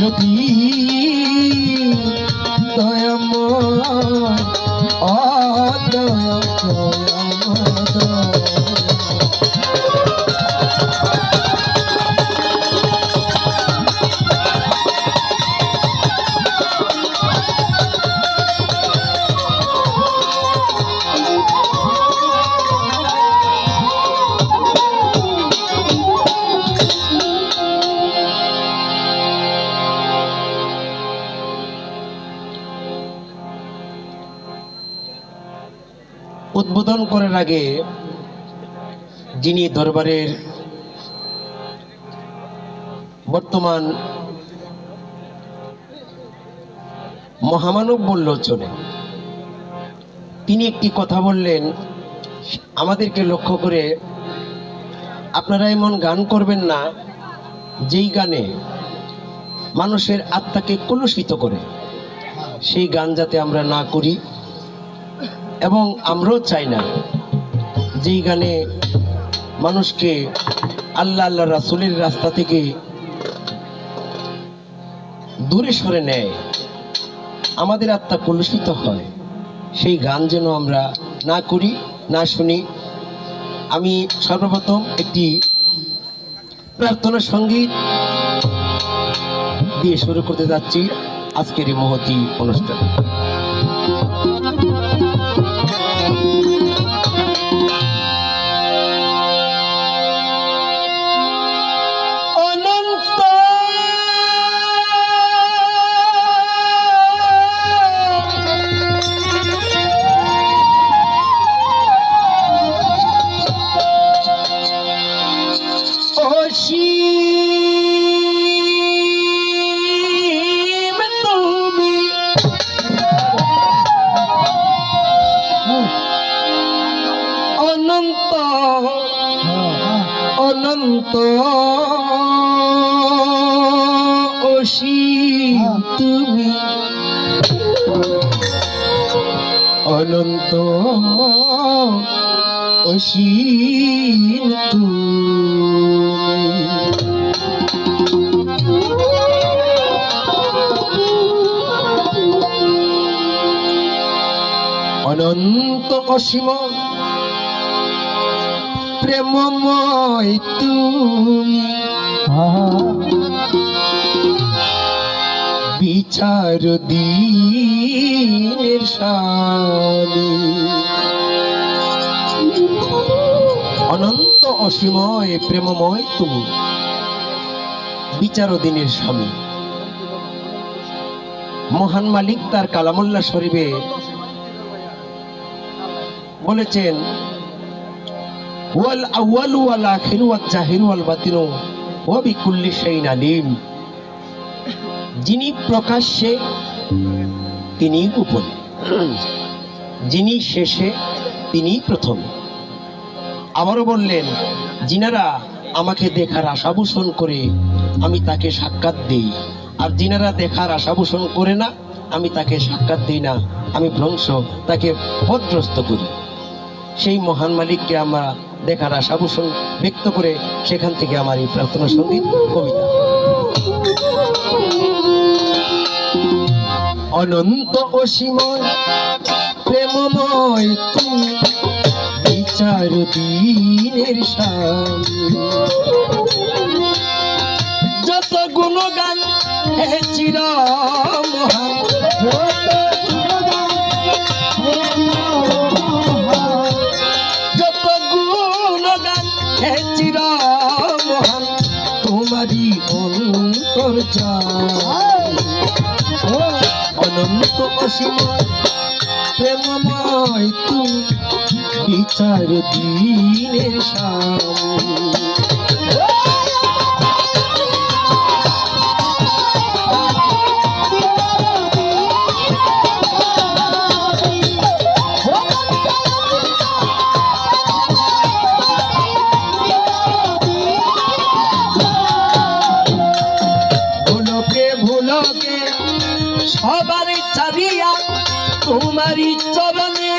যদি উদ্বোধন করার আগে যিনি দরবারের বর্তমান মহামানব বলল চলে, তিনি একটি কথা বললেন, আমাদেরকে লক্ষ্য করে, আপনারা এমন গান করবেন না, যেই গানে মানুষের আত্মাকে কলুষিত করে, সেই গান যাতে আমরা না করি। এবং আমরাও চাই না যেই গানে মানুষকে আল্লাহ আল্লাহ রাসুলের রাস্তা থেকে দূরে সরে নেয়। আমাদের আত্মা কলুষিত হয়। সেই গান যেন আমরা না করি, না শুনি। আমি সর্বপ্রথম একটি প্রার্থনা সংগীত দিয়ে শুরু করতে যাচ্ছি আজকের এই মহতি অনুষ্ঠান। অনন্ত অসীম তুমি। অনন্ত অসীম তুমি। অনন্ত অসীম প্রেমময় তুমি। বিচার দিনের স্বামী অনন্ত অসীময় প্রেমময় তুমি। বিচার দিনের স্বামী। মহান মালিক তার কালামুল্লাহ শরীফে বলেছেন ওয়াল আউয়ালু ওয়াল আখিরু ওয়াল জাহিরু ওয়াল বাতিনু ওয়া বিকুল্লি শাইইন আলিম। যিনি প্রকাশ্যে, তিনি গোপনে যিনি শেষে, তিনি প্রথম। আবারও বললেন যিনারা আমাকে দেখার আশা পোষণ করে, আমি তাকে সাক্ষাৎ দিই। আর যিনারা দেখার আশা পোষণ করে না, আমি তাকে সাক্ষাৎ দিই না। আমি ভ্রংশ, তাকে পদগ্রস্ত করি। সেই মহান মালিককে আমরা দেখার আশা পোষণ ব্যক্ত করে সেখান থেকে আমার এই প্রার্থনা সংগীত, কবিতা। অনন্ত অসীময়, প্রেমময় তুমি বিচার দিনের যত গুণগান হে চির মহান অন্তর যায় অসীময় প্রেমময় তুমি বিচার দিনের স্বামী তোমারি চরণে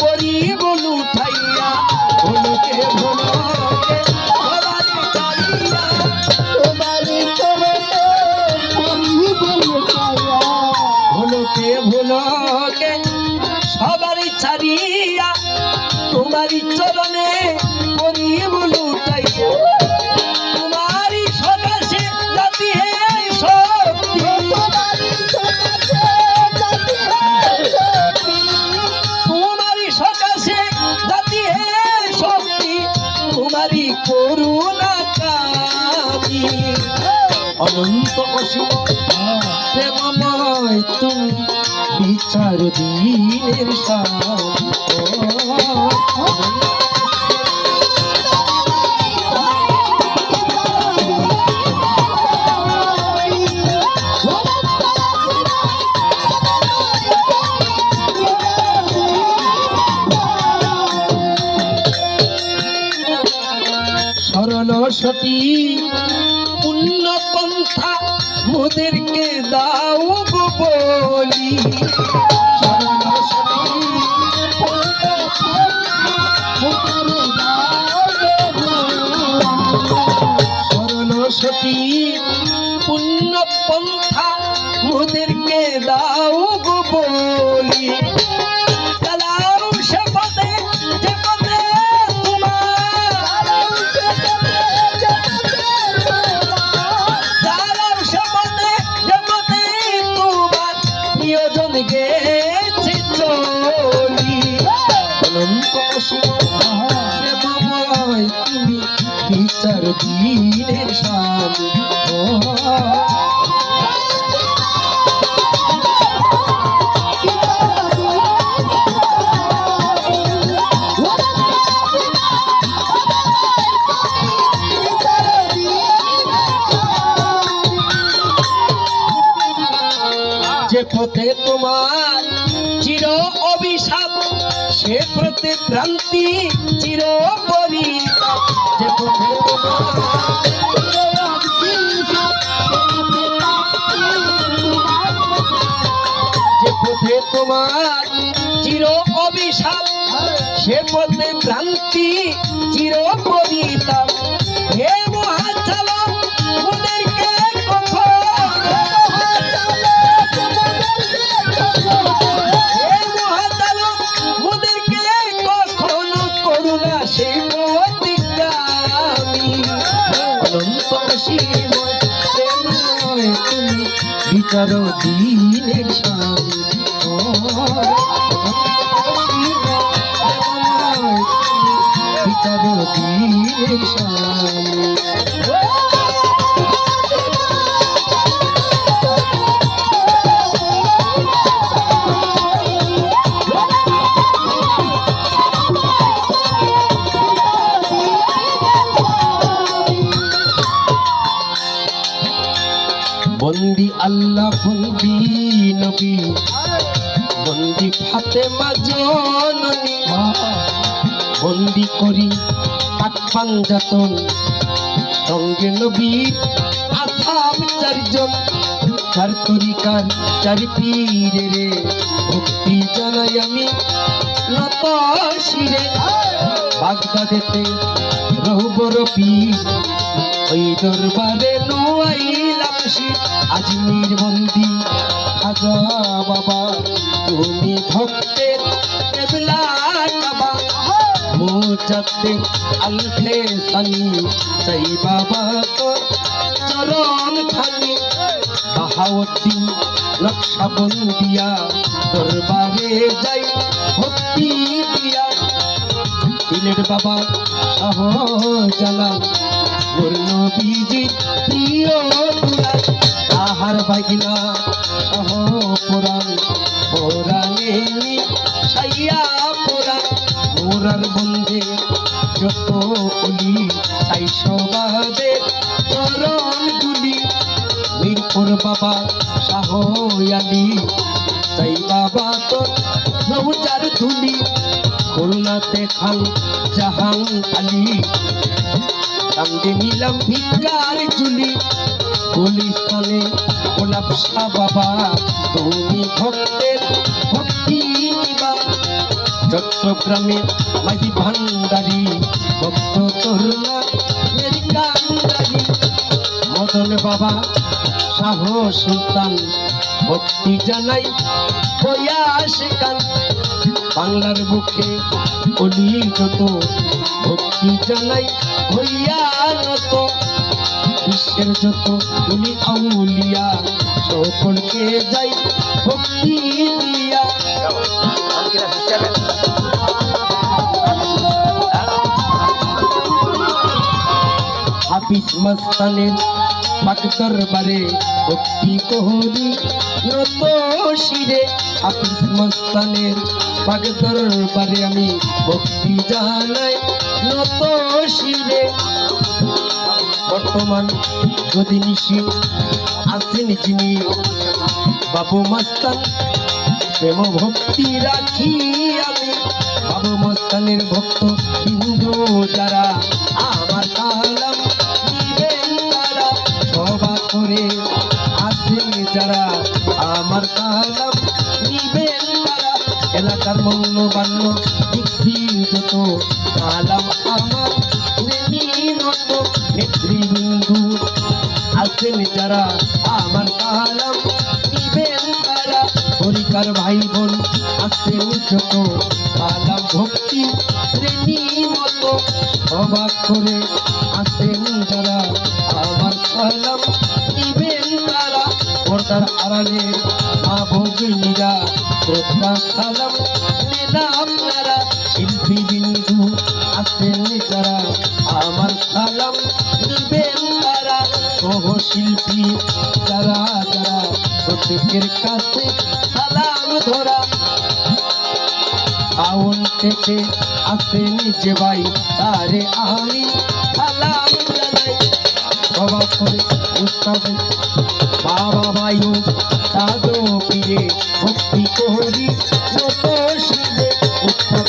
করিব লুঠাইয়া ভুলকে ভুলকে তুমি বিচার দিনের স্বামী সরল সতী পুণ্য পন্থা মোদেরকে দাও সতী পুণ্য পন্থা মোদেরকে দাও গো বলি প্রতি ভ্রান্তি চির পরি যে চির অভিশাপ সে পথে ভ্রান্তি চির পরিতাপ হে বিচার দিনের আল্লাহ বন্দি নবী। বন্দি ফাতেমা জননী বন্দি করি পাক পাঞ্জাতন সঙ্গে নবী আসাম চারজন। চার তরিকার পীরে রে। ভক্তি জানাই আমি নত শিরে বাগদাদেতে রহুবর পীর। ওই দরবারে নোয়াইলাম শীত আজমির বন্দি খাজা বাবা তুমি ভক্তের বাবা মোজাতে আলফে সানি, চাই বাবা চরণ খানি বাহাউদ্দিন নকশা বন্দিয়া দরবারে যাই ভক্তি দিয়া। দিলের বাবা শাহ জালাল ওর নবীজি প্রিয় দুলাল আহার বাগিনা শাহ পুরাণ পুরাণে সাইয়া পুরাণ। মোরার বন্দে যত অলি সাই সবাদের চরণ দুলি মিরপুর বাবা শাহ আলী তাই বাবা তোর রৌজার ধুলি। খুলনাতে খান জাহান আলী। কান্দে নিলাম ভিকার জুলি গুলিস্তানে গোলাপ শাহ বাবা, তুমি ভক্তের ভক্তি নিবা। চট্টগ্রামে মাঝি ভান্ডারি, ভক্ত তরুণা মদন বাবা, শাহ সুলতান, ভক্তি জানাই বাংলার বুকে যত ভক্তি জানাই হইয়া নত বিশ্বের যত অলি আউলিয়া সকলকে যাই ভক্তি দিয়া। হাফিজ মস্তানের পাক দরবারে ভক্তি কোহরি নত শিরে। দরবারে আমি ভক্তি জানাই নত শিরে বর্তমান যদি নিশি আছেন যিনি বাবু মস্তান, প্রেম ভক্তি রাখি আমি। বাবু মস্তানের ভক্ত হিন্দু যারা, আমার তারা। সভা করে আসেন যারা, আমার কালাম যারা আমার কালাম নিবেন তারা। পরিকার ভাই বোন আছেন যত সালাম ভক্তি শ্রেণি মতো। অবাক করে আছেন যারা, আমার সালাম নিবেন তারা। পর্দার আড়ালে মা শ্রদ্ধা সালাম নেন আপনারা শিল্পী বিন্দু আছেন যারা, আমার তারা সহ শিল্পী যারা যারা প্রত্যেকের কাছে সালাম ধরা। আউন থেকে আসেন যে ভাই, তারে আমি সালাম জানাই। অবাক করে উস্তাদ, বাবা ভাই সাধু পীরে ভক্তি করি নত শিবে উৎসব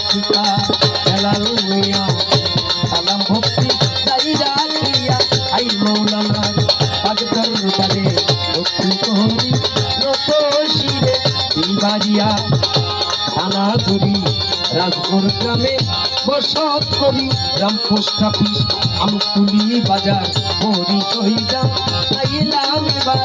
বসত করি। রাম পোস্ট অফিস আমতুলি বাজার মরি সহিদা চাইলাম এবার।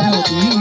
বিচার দিবে যত